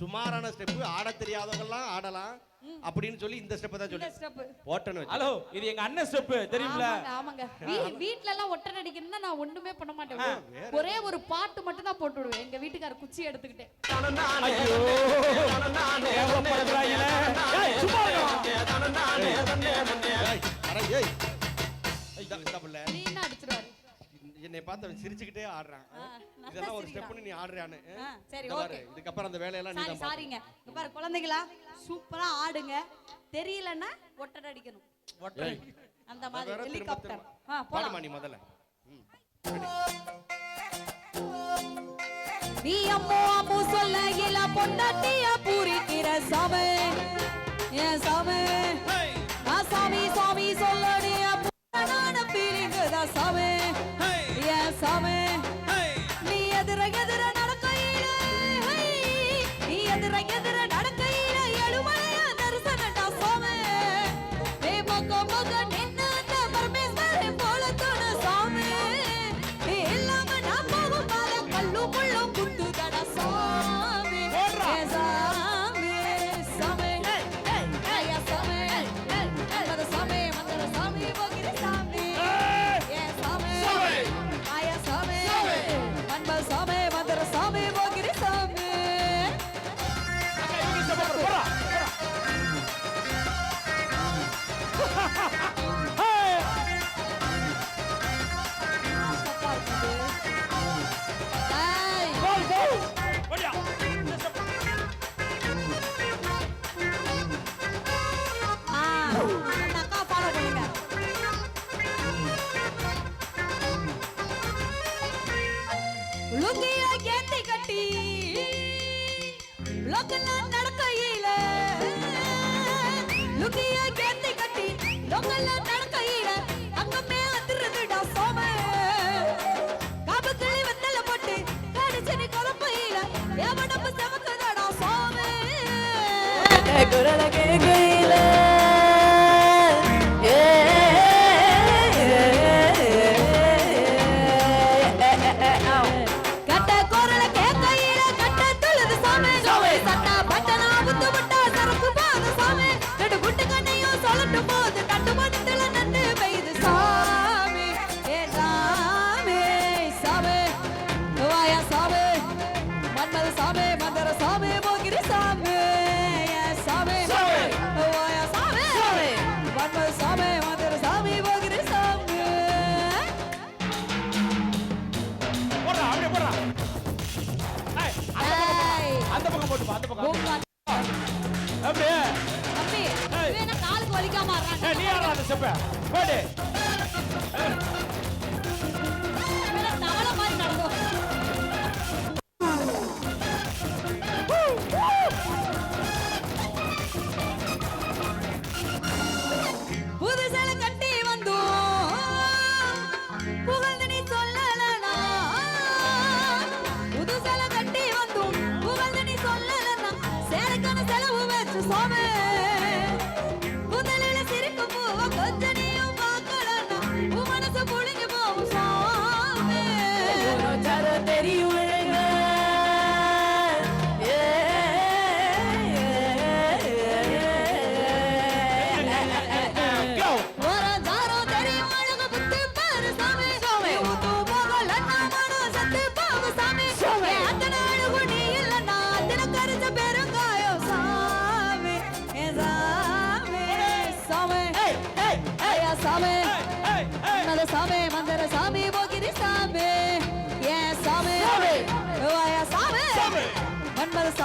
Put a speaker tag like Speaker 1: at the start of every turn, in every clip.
Speaker 1: சுமாரான ஸ்டெப் ஆட தெரியாதவங்கலாம் ஆடலாம் அப்படின்னு சொல்லி இந்த ஸ்டெப் தான் சொல்லி ஓட்டணும்
Speaker 2: ஹலோ இது எங்க அண்ணன் ஸ்டெப் தெரியும்ல?
Speaker 3: ஆமாங்க வீட்ல எல்லாம் ஒட்டர் அடிக்கணும்னா நான் ஒண்ணுமே பண்ண மாட்டேன். ஒரே ஒரு பாட்டு மட்டும் தான் போட்டு விடுவேன். எங்க வீட்டுக்கார குச்சி எடுத்துக்கிட்டேன்
Speaker 2: ஐயோ. சும்மா
Speaker 3: என்னை
Speaker 1: பார்த்து அவன் சிரிச்சுக்கிட்டே ஆடுறான். இதெல்லாம் ஒரு ஸ்டெப்னு நீ
Speaker 3: ஆடுறான்னு சரி
Speaker 1: இதுக்கப்புறம் அந்த வேலையெல்லாம் நீ
Speaker 3: சாரிங்க. பாரு குழந்தைங்களா சூப்பரா ஆடுங்க. தெரியலன்னா ஒட்டடை அடிக்கணும். அந்த மாதிரி ஹெலிகாப்டர். போலாமா.
Speaker 1: நீ முதல்ல?
Speaker 3: நீ அம்மோ அம்மோ சொல்ல இல பொண்டாட்டிய பூரிக்கிற சாமி. ஏன் சாமி? சாமி சாமி சொல்லடி ஃபீலிங்கு தான் சாமி ஏன் சாமி? நீ எதிர எதிர நடக்கையில நீ எதிர எதிர நட லோக்கெல்லாம் நடக்கையில லுக்கிய கேத்தி கட்டி லோக்கெல்லாம் நடக்கையில அங்கமே வந்துருதுடா சோம. காபுக்கிளி வெத்தல போட்டு கடிச்சு நீ குழப்பையில. எவனப்பு செவத்துதாடா சோம.
Speaker 4: குரல
Speaker 2: கேட்கையில. చెప్పా.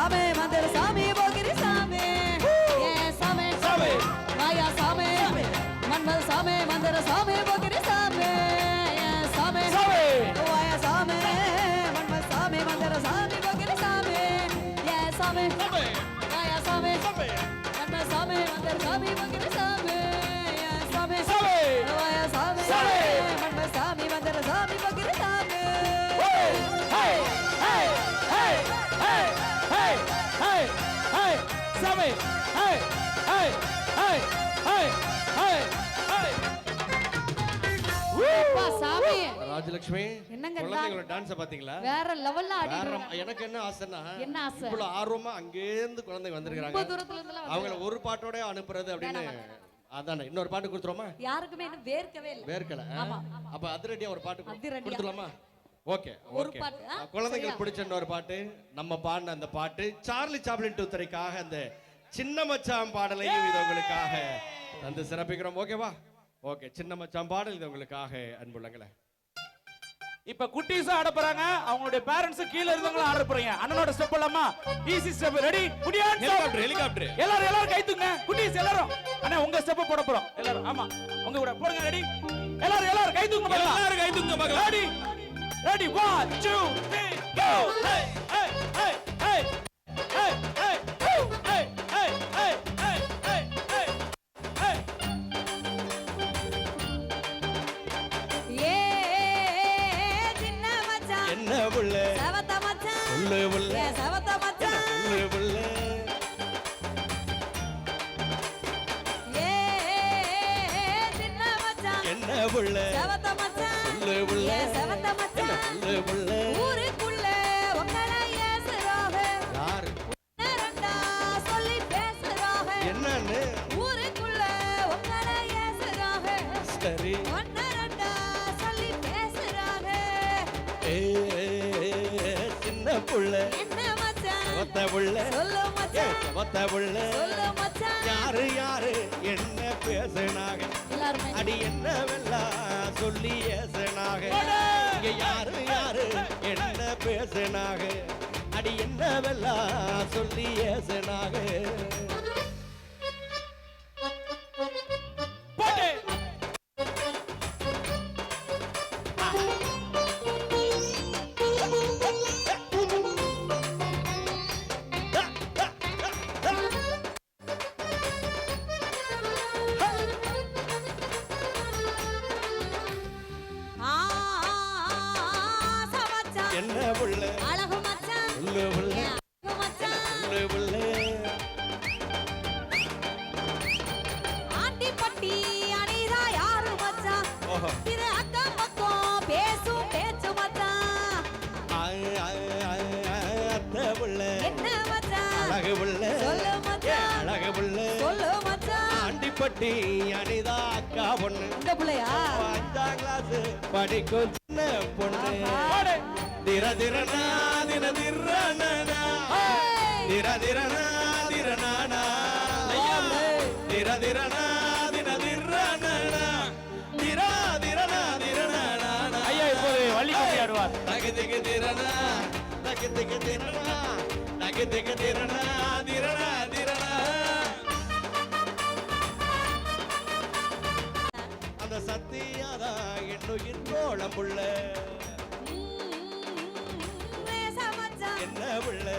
Speaker 2: साबे मंदिर सा எல்லாமே ஹே ஹே ஹே ஹே
Speaker 3: ஹே ஹே
Speaker 1: ராஜலட்சுமி.
Speaker 3: என்னங்க
Speaker 1: பாத்தீங்களா? எனக்கு என்ன ஆசைனா
Speaker 3: என்ன
Speaker 1: ஆர்வமா அங்கே இருந்து
Speaker 3: குழந்தைங்க
Speaker 1: வந்திருக்காங்க. அவங்கள ஒரு பாட்டோட அனுப்புறது அப்படின்னு அதானே இன்னொரு பாட்டு கொடுத்துருமா
Speaker 3: யாருக்குமே இன்னும் வேர்க்கவே
Speaker 1: அதிரடியா ஒரு பாட்டு கொடுத்துடலாமா ஓகே ஓகே. குழந்தைங்களுக்கு பிடிச்ச ஒரு பாட்டு நம்ம பாடின அந்த பாட்டு சார்லி சாப்ளின் டூத்தரைக்காக அந்த சின்ன மச்சான் பாடலையும் இது உங்களுக்காக தந்து சிறப்பிக்கிறோம். ஓகேவா ஓகே சின்ன மச்சான் பாடல் இது உங்களுக்காக அன்புள்ளங்களே
Speaker 5: இப்ப குட்டீஸ் ஆட போறாங்க. அவங்களுடைய பேரண்ட்ஸ் கீழ இருந்தவங்களும் ஆட போறீங்க. அண்ணனோட ஸ்டெப் இல்லாமா ஈஸி ஸ்டெப் ரெடி குடியான்
Speaker 1: ஹெலிகாப்டர் ஹெலிகாப்டர்
Speaker 5: எல்லாரும் எல்லாரும் கை தூங்க குட்டீஸ் எல்லாரும். அண்ணா உங்க ஸ்டெப் போட போறோம். எல்லாரும் ஆமா. உங்க கூட போடுங்க ரெடி எல்லாரும் எல்லாரும் கை தூங்க எல்லாரும் கை தூங்க ரெடி ரெடி 1 2 3 கோ
Speaker 1: புள்ள
Speaker 3: சொல்லு
Speaker 1: புள்ள
Speaker 3: சொல்லு
Speaker 1: புள்ள ஊருக்கு புள்ள
Speaker 3: செவத்த
Speaker 1: புள்ள யாரு யாரு என்ன பேசுனாங்க? அடி என்ன வெள்ளா சொல்லி ஏசுனாக இங்க யாரு யாரு என்ன பேசுனாங்க? அடி என்ன வெள்ளா
Speaker 3: சொல்லி ஏசுனாங்க?
Speaker 1: ஆண்டிப்பட்டி அனிதா அக்கா பொண்ணு.
Speaker 3: இந்த பிள்ளையா?
Speaker 1: அஞ்சாம் கிளாஸ் படிக்கும் சின்ன பொண்ணு. திர திரனா திர திரனா. திர திரனா திர திரணா திரா
Speaker 5: ஐயா இப்போது வள்ளிக்கும்மி ஆடுவார்.
Speaker 1: தகு திகு திரணா தகு திகு திரணா தகு திகு திரணா உயிர் கோளம் புள்ள. என்ன புள்ள?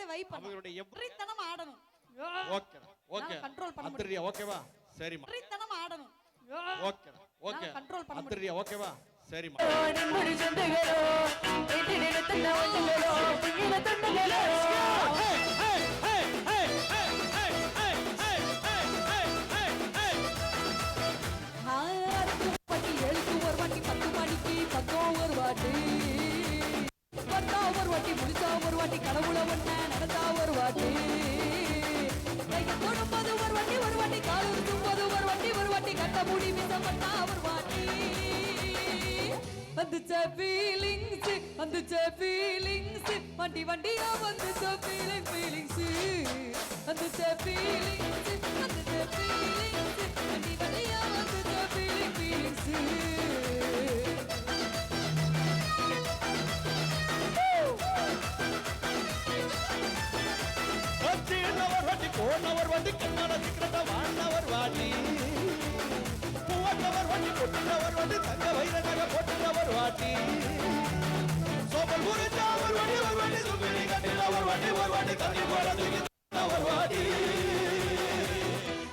Speaker 3: எடுக்கும்போதே வைப்
Speaker 1: அவங்களுடைய
Speaker 3: விபரீத்தனமா ஆடணும்.
Speaker 1: Okay okay.
Speaker 3: நான் control பண்ண
Speaker 1: அத்திரியா ஓகேவா? சரிம்மா.
Speaker 3: விபரீத்தனமா ஆடணும்.
Speaker 1: Okay okay.
Speaker 3: நான் control பண்ண
Speaker 1: அத்திரியா ஓகேவா? சரிம்மா.
Speaker 2: நிம்மடி சொந்தங்களோ எட்டு நிலத்தின் ஒட்டுங்களோ
Speaker 3: எழுத்து ஒரு வாட்டி பத்து மணிக்கு பக்கம் ஒரு வாட்டி. பார்த்தா ஒரு வாட்டி முடிச்சா ஒரு வாட்டி கடவுள ஒன்ன
Speaker 2: நடந்தா ஒரு
Speaker 3: வாட்டி. தொடும் போது ஒரு வாட்டி ஒரு வாட்டி கால் இருக்கும் போது ஒரு வாட்டி ஒரு வாட்டி கட்ட மூடி மிதப்பட்டா ஒரு வாட்டி. வந்துச்ச ஃபீலிங்ஸ் வந்துச்ச ஃபீலிங்ஸ் வண்டி வண்டியா வந்துச்ச ஃபீலிங் ஃபீலிங்ஸ் வந்துச்ச ஃபீலிங்ஸ் வந்துச்ச ஃபீலிங்ஸ் வண்டி வண்டியா வந்துச்ச ஃபீலிங் ஃபீலிங்ஸ்
Speaker 1: வந்து கண்ணோட சிக்கிறத வாழ்ந்தவர் வாட்டி. பூவட்டவர் வாட்டி பொட்டுள்ளவர் வந்து தங்க வைரதாக போட்டுள்ளவர் வாட்டி. சோபல் புரிஞ்சா ஒரு வாட்டி ஒரு வாட்டி சுப்பிடி கட்டில ஒரு வாட்டி ஒரு வாட்டி தண்ணி போட தூக்கி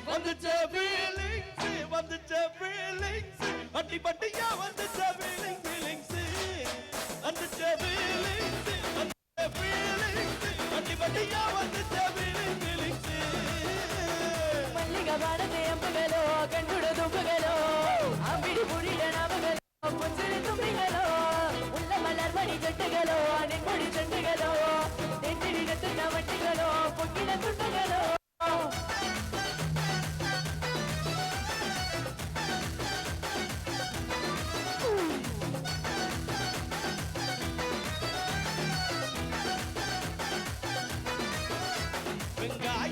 Speaker 1: வந்துச்ச ஃபீலிங்ஸ் வந்துச்ச ஃபீலிங்ஸ் பட்டி பட்டியா வந்துச்ச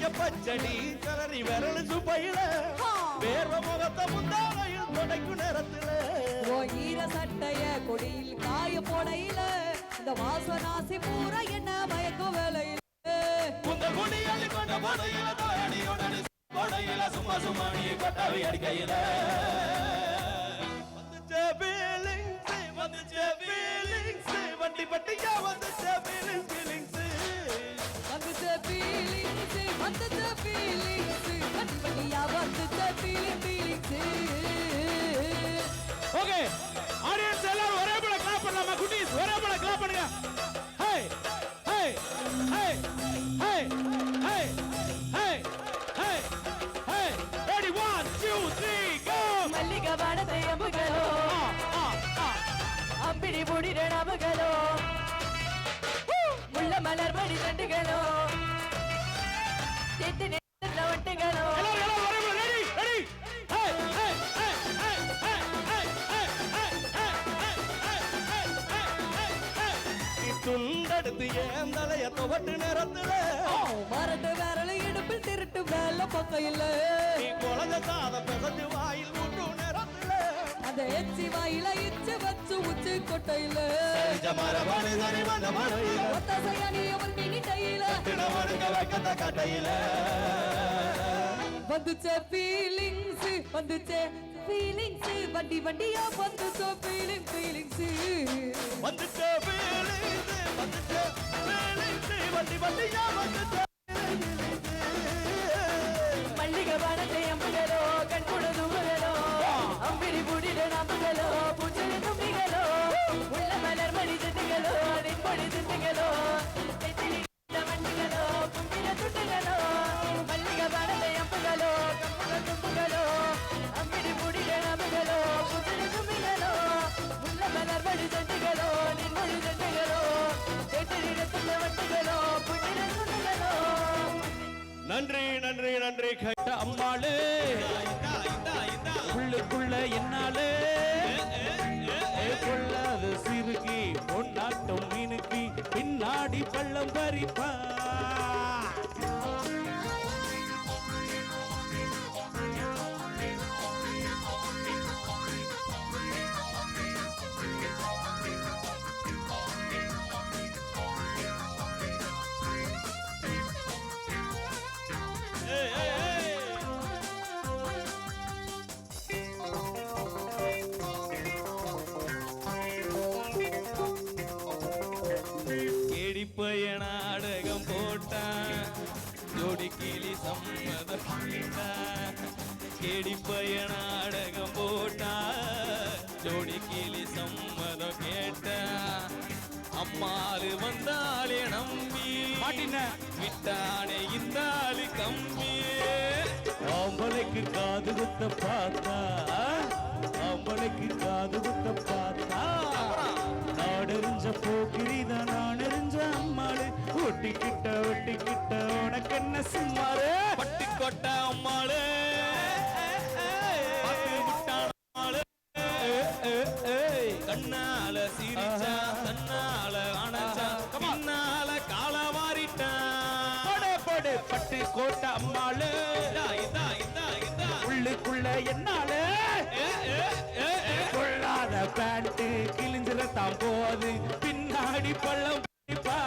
Speaker 1: வெங்காய பச்சடி கலரி விரல் சுப்பையில. வேர்வ முகத்தை முந்தானையில் தொடக்கும் நேரத்துல.
Speaker 3: ஈர சட்டைய கொடியில் காய போடையில. இந்த வாசனாசி பூரா என்ன மயக்க வேலையில்.
Speaker 1: உங்க குடியாளி கொண்ட படையில தாயடியுடன் படையில சும்மா சும்மா நீ கொட்டாவி அடிக்கையில. வந்துச்ச feelings, வந்துச்ச feelings, வண்டி பட்டியா வந்துச்ச feelings,
Speaker 3: வந்துட்ட ஃபீலிங்ஸ் வட்டி வட்டியா
Speaker 5: ஓகே
Speaker 1: திருட்டு நேரத்துல
Speaker 3: மரட்டு விரல இடுப்பில் திருட்டு வேலை பக்கம் இல்ல
Speaker 1: நீ குழந்தை காத பிசைஞ்சு வாயில் ஊட்டும் நேரத்துல
Speaker 3: அந்த எச்சி வாயில இச்சு வச்சு உச்சி கொட்டையில. வந்துச்ச ஃபீலிங்ஸ் வந்துச்சே ஃபீலிங்ஸ் வண்டி வண்டியா வந்துச்சோ ஃபீலிங் ஃபீலிங்ஸ்
Speaker 1: வந்துச்ச ஃபீலிங்ஸ் வண்டி வண்டியா
Speaker 5: வந்துட்டு. மல்லிக வானத்தை அம்புகளோ கண்குட தும்புகளோ அம்பிடி பூடிட நம்புகளோ பூச்சல தும்பிகளோ உள்ள மலர் மணி திட்டுகளோ நின்பொடி திட்டுகளோ வண்டிகளோ கும்பிட துட்டுகளோ வார்த்தைக்கு காது குத்த பார்த்தா. நாடறிஞ்ச போக்கிரிதா நாடறிஞ்ச அம்மாளு ஒட்டிக்கிட்ட ஒட்டிக்கிட்ட உனக்கு என்ன சும்மாரு பட்டி கொட்ட அம்மாளு. கண்ணால
Speaker 6: சிரிச்சா தன்னால அணைச்சா கண்ணால கால மாறிட்டா
Speaker 5: போடு போடு பட்டு கோட்ட அம்மாளு உள்ளுக்குள்ள என்னால பேண்ட்டு பேண்ட் கிழிஞ்சிடத்தான் போது பின்னாடி பள்ளம் பிடிப்பா.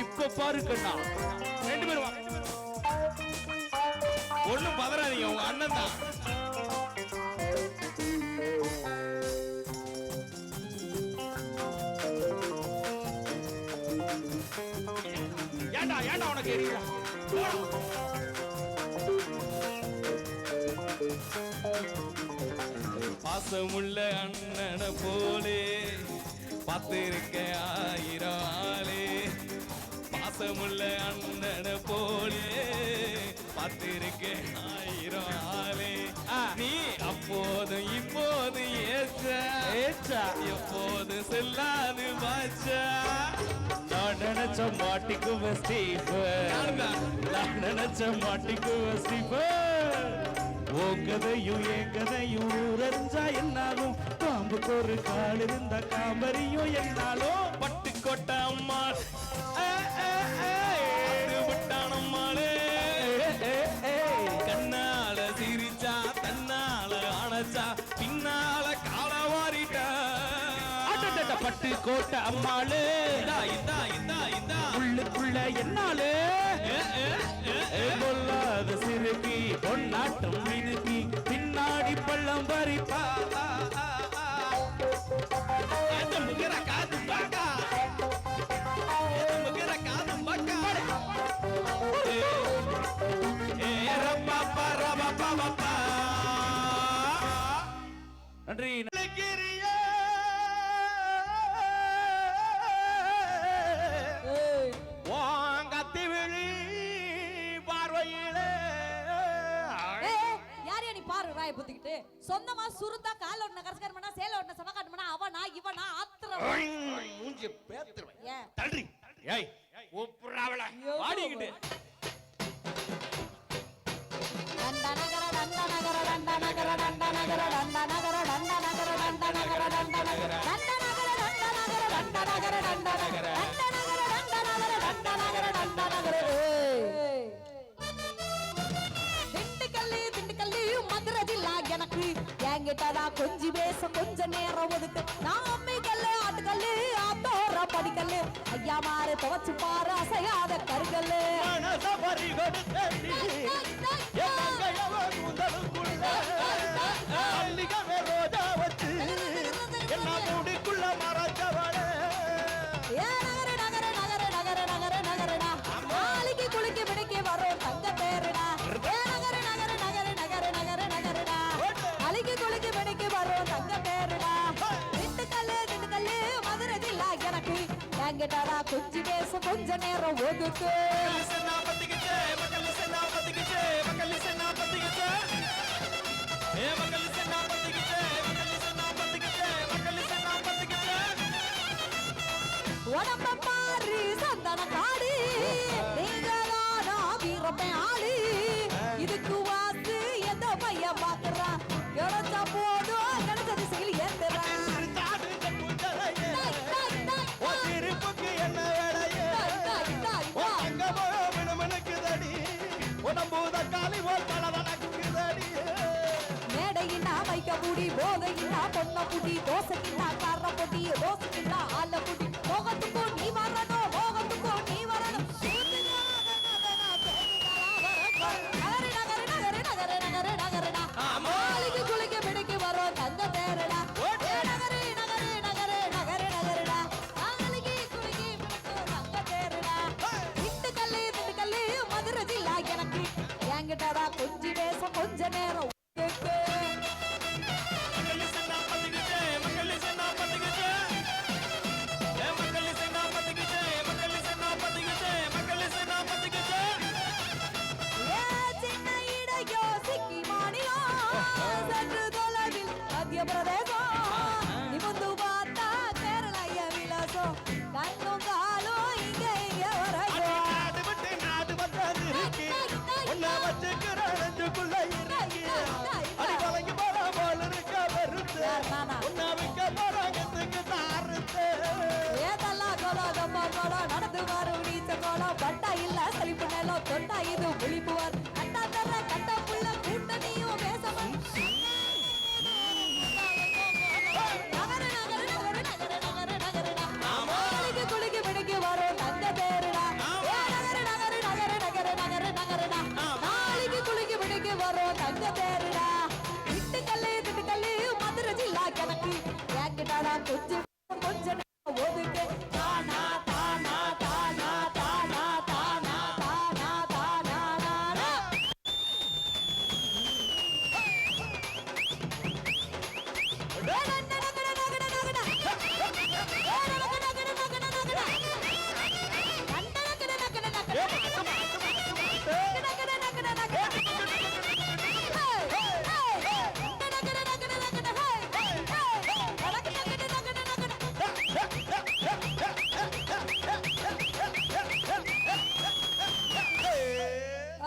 Speaker 5: இப்ப பாரு கண்ணா. ரெண்டு பேரும்
Speaker 6: ஒண்ணும் பதறாதீங்க உங்க அண்ணன் தான்.
Speaker 5: ஏண்டா ஏண்டா உனக்கு எரியல
Speaker 6: பாசமுள்ள அண்ணன போலே பார்த்திருக்க ஆயிரம் ஆளே பாசமுள்ள அண்ணன போலே பார்த்திருக்க ஆயிரம் ஆளே நீ அப்போதும் இப்போது ஏச்ச
Speaker 5: ஏச்சா
Speaker 6: எப்போது செல்லாது பாச்சா
Speaker 5: நான் நினைச்ச மாட்டிக்குவ ஸ்டீஃபன்? நான் நினைச்ச மாட்டிக்குவ ஸ்டீஃபன். ஓ கதையும் என் கதையும் ஊரறிஞ்சா என்னாலும் பாம்புக்கு ஒரு கால் இருந்தா காம்பரியும் என்னாலும்
Speaker 6: பட்டு கொட்ட அம்மா விட்டான் அம்மாளே. கண்ணால சிரிச்சா தன்னால அணைச்சா பின்னால கால
Speaker 5: அடடட, பட்டு கோட்டை அம்மாளு. உள்ளுக்குள்ள என்னாலே. பொல்லாத சிறுகி பொன்னாட்டம்
Speaker 6: தும்பரிப்பாவா முகிறக்கா தும்பாக்கா முகிறக்கா தும்பாக்கா
Speaker 5: நன்றி
Speaker 3: கொஞ்சி பேச கொஞ்ச நேரம் ஒதுக்கு. நான் அம்மி கல்லு ஆட்டுக்கல்லு ஆத்தோர படிக்கல்லு. ஐயா மாறு துவச்சு பாரு அசையாத கருகல்லு.
Speaker 6: மக்கள் சென்னா பத்திக்கிச்சே
Speaker 3: உடம்ப பாரு சந்தன காடு நீங்களானா வீரப்பன் ஆளு. இதுக்கு வாத்து எந்த பையன் பாக்குறான். குடி போதையில்லா பொண்ண குடி தோசைக்கில்லா கார பொடி ரோசுக்கில்லா ஆல குடி மோகத்துக்கோ நீ வரணும் மோகத்துக்கோ நீ வரணும் மாளிகை குளிக்க பிடிக்க வரும் தந்த பேரடா. நகரே நகரே நகரே நகரே நகரடா. மாளிகை குளிக்க பிடிக்க தந்த பேரடா. திண்டுக்கல்லு திண்டுக்கல்லு மதுரை ஜில்லா எனக்கு. என்கிட்டடா கொஞ்சி வேஷம் கொஞ்ச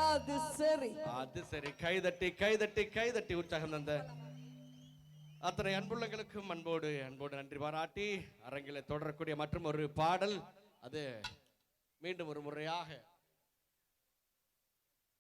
Speaker 5: அது
Speaker 3: சரி.
Speaker 1: அது சரி. கைதட்டி கைதட்டி கைதட்டி உற்சாகம் தந்த அத்தனை அன்புள்ளங்களுக்கும் அன்போடு அன்போடு நன்றி பாராட்டி அரங்கில தொடரக்கூடிய மற்றும் ஒரு பாடல். அது மீண்டும் ஒரு முறையாக